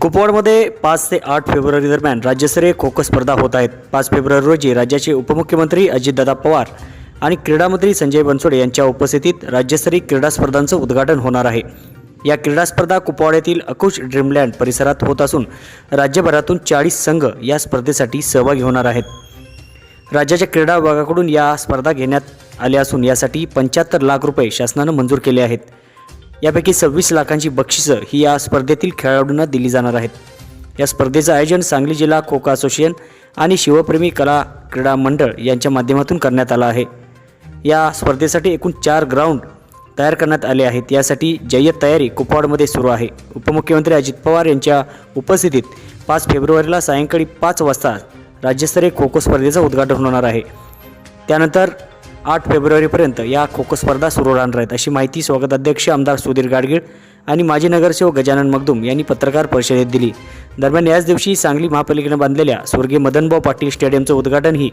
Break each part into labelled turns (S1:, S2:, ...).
S1: कुपवाडमध्ये पाच ते आठ फेब्रुवारी दरम्यान राज्यस्तरीय खो खो स्पर्धा होत आहेत. पाच फेब्रुवारी रोजी राज्याचे उपमुख्यमंत्री अजितदादा पवार आणि क्रीडामंत्री संजय बनसोडे यांच्या उपस्थितीत राज्यस्तरीय क्रीडा स्पर्धांचं उद्घाटन होणार आहे. या क्रीडा स्पर्धा कुपवाड्यातील अकुश ड्रीमलँड परिसरात होत असून राज्यभरातून चाळीस संघ या स्पर्धेसाठी सहभागी होणार आहेत. राज्याच्या क्रीडा विभागाकडून या स्पर्धा घेण्यात आल्या असून यासाठी पंच्याहत्तर लाख रुपये शासनानं मंजूर केले आहेत. यापैकी सव्वीस लाखांची बक्षिसं ही या स्पर्धेतील खेळाडूंना दिली जाणार आहेत. या स्पर्धेचं आयोजन सांगली जिल्हा खो खो असोसिएशन आणि शिवप्रेमी कला क्रीडा मंडळ यांच्या माध्यमातून करण्यात आलं आहे. या स्पर्धेसाठी एकूण चार ग्राउंड तयार करण्यात आले आहेत. यासाठी जय्यत तयारी कुपवाडमध्ये सुरू आहे. उपमुख्यमंत्री अजित पवार यांच्या उपस्थितीत पाच फेब्रुवारीला सायंकाळी पाच वाजता राज्यस्तरीय खो खो स्पर्धेचं उद्घाटन होणार आहे. त्यानंतर आठ फेब्रुवारीपर्यंत या खो खो स्पर्धा सुरू राहणार आहेत. अशी माहिती स्वागत अध्यक्ष आमदार सुधीर गाडगीळ आणि माजी नगरसेवक गजानन मगदुम यांनी पत्रकार परिषदेत दिली. दरम्यान याच दिवशी सांगली महापालिकेनं बांधलेल्या स्वर्गीय मदनभाऊ पाटील स्टेडियमचं उद्घाटनही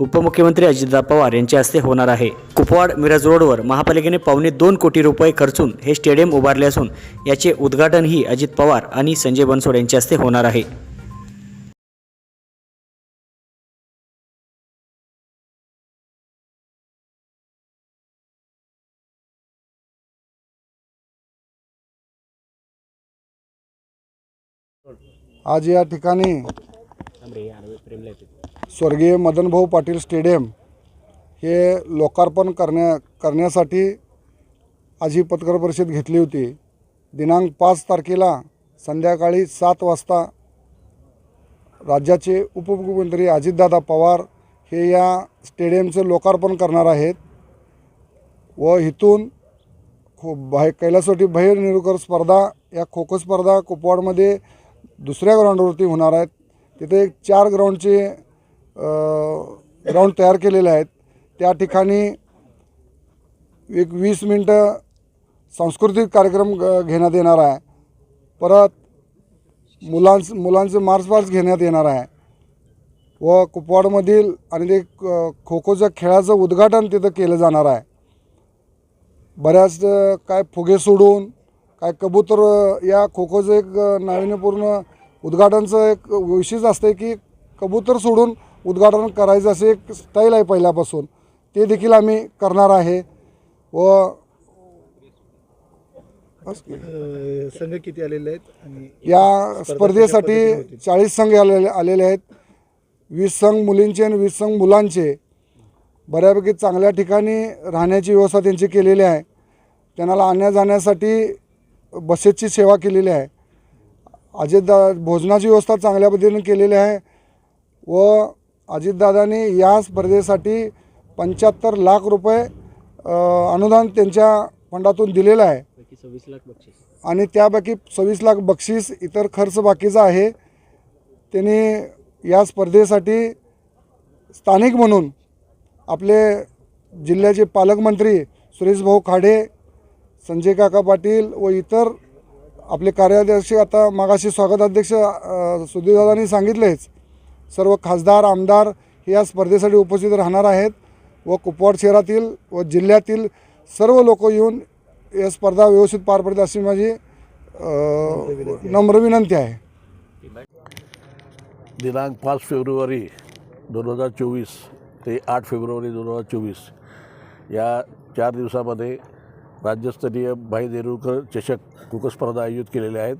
S1: उपमुख्यमंत्री अजितदा पवार यांच्या हस्ते होणार आहे. कुपवाड मिरज रोडवर महापालिकेने पावणे दोन कोटी रुपये खर्चून हे स्टेडियम उभारले असून याचे उद्घाटनही अजित पवार आणि संजय बनसोड यांच्या हस्ते होणार आहे.
S2: आज या ठिकाणी स्वर्गीय मदनभाऊ पाटील स्टेडियम हे लोकार्पण करण्या करण्यासाठी आज ही पत्रकार परिषद घेतली होती. दिनांक पाच तारखेला संध्याकाळी सात वाजता राज्याचे उपमुख्यमंत्री अजितदादा पवार हे या स्टेडियमचं लोकार्पण करणार आहेत. व इथून खो बाहे कैलासवाटी बहिर निरुकर स्पर्धा या खो खो स्पर्धा कुपवाडमध्ये दुसऱ्या ग्राउंडवरती होणार आहेत. तिथे एक चार ग्राउंडचे ग्राउंड तयार केलेले आहेत. त्या ठिकाणी एक वीस मिनटं सांस्कृतिक कार्यक्रम घेण्यात येणार आहे. परत मुलांच मुलांचे मार्च पास्ट घेण्यात येणार आहे. व कुपवाडमधील आणि ते खो खोच्या खेळाचं उद्घाटन तिथं केलं जाणार आहे. बऱ्याच काय फुगे सोडून काय कबूतर या खो खोचं एक नाविन्यपूर्ण उद्घाटनचं एक विशेष असते की कबूतर सोडून उद्घाटन करायचं असे एक स्टाईल आहे पहिल्यापासून. ते देखील आम्ही करणार आहे. व
S3: संघ किती आलेले आहेत आणि
S2: या स्पर्धेसाठी चाळीस संघ आलेले आलेले आहेत. वीस संघ मुलींचे आणि वीस संघ मुलांचे. बऱ्यापैकी चांगल्या ठिकाणी राहण्याची व्यवस्था त्यांची केलेली आहे. त्यांना आणण्या जाण्यासाठी बसेसची सेवा केलेली आहे. अजितदा भोजनाची व्यवस्था चांगल्या पद्धतीने केलेली आहे व अजितदादांनी या स्पर्धेसाठी पंच्याहत्तर लाख रुपये अनुदान त्यांच्या फंडातून दिलेलं आहे.
S1: सव्वीस लाख बक्षीस.
S2: आणि त्यापैकी सव्वीस लाख बक्षीस इतर खर्च बाकीचा आहे. त्यांनी या स्पर्धेसाठी स्थानिक म्हणून आपले जिल्ह्याचे पालकमंत्री सुरेशभाऊ खाडे संजय काका पाटील व इतर आपले कार्याध्यक्ष आता मागाशी स्वागताध्यक्ष सुधीरदादांनी सांगितलेच सर्व खासदार आमदार हे या स्पर्धेसाठी उपस्थित राहणार आहेत व कुपवाड शहरातील व जिल्ह्यातील सर्व लोक येऊन या स्पर्धा व्यवस्थित पार पडतील अशी माझी नम्र विनंती आहे.
S4: दिनांक पाच फेब्रुवारी दोन हजार चोवीस ते आठ फेब्रुवारी दोन हजार चोवीस या चार दिवसामध्ये राज्यस्तरीय भाई देरुळकर चषक कुक स्पर्धा आयोजित केलेल्या आहेत.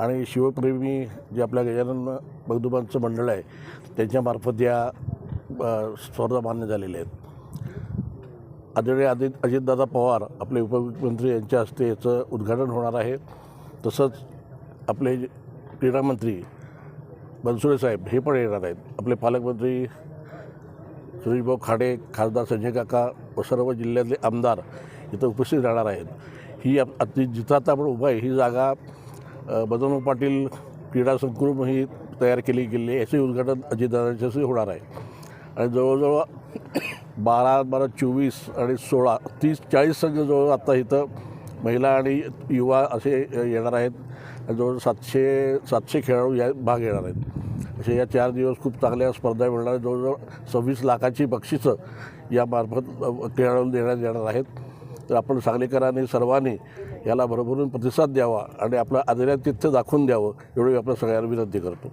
S4: आणि शिवप्रेमी जे आपल्या गजानन बगदुबांचं मंडळ आहे त्यांच्यामार्फत या स्पर्धा मान्य झालेल्या आहेत. आदरणीय आदित अजितदादा पवार आपले उपमुख्यमंत्री यांच्या हस्ते याचं उद्घाटन होणार आहे. तसंच आपले क्रीडामंत्री बनसुरे साहेब हे पण येणार आहेत. आपले पालकमंत्री सुरेशभाऊ खाडे खासदार संजय काका व सर्व जिल्ह्यातले आमदार इथं उपस्थित राहणार आहेत. ही आप- आता जिथं आता आपण उभा आहे ही जागा अ, पाटील क्रीडा संकुल ही तयार केली गेली आहे उद्घाटन अजितदादांच्या होणार आहे. आणि जवळजवळ बारा बारा चोवीस आणि सोळा तीस चाळीस संघ जवळ आत्ता इथं महिला आणि युवा असे येणार आहेत. जवळ सातशे सातशे खेळाडू या भाग घेणार आहेत. असे या चार दिवस खूप चांगल्या स्पर्धा मिळणार आहेत. जवळजवळ सव्वीस लाखाची बक्षिसं यामार्फत अ, खेळाडूंना देण्यात येणार आहेत. तर आपण सांगलीकरांनी सर्वांनी याला भरभरून प्रतिसाद द्यावा आणि आपलं आदरातिथ्य दाखवून द्यावं एवढी आपल्या सगळ्यांना विनंती करतो.